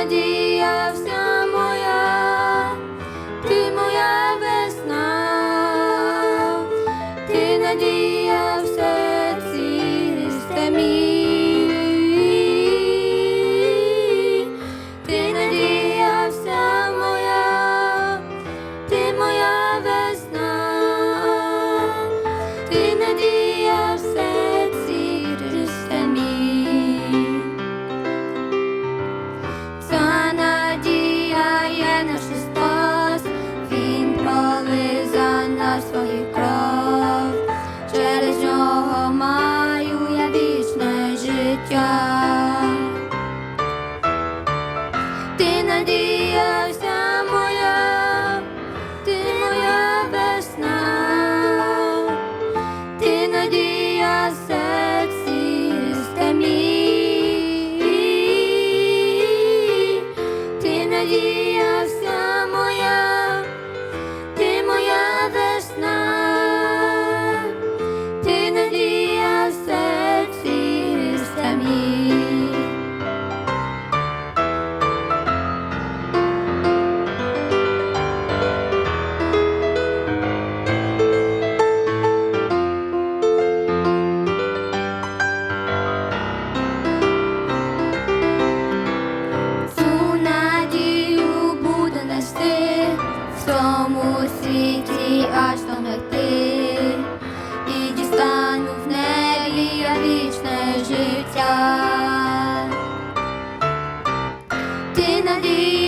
надія Життя. цьому світі аж там легти, і дістану в небі я вічне життя. Ти надій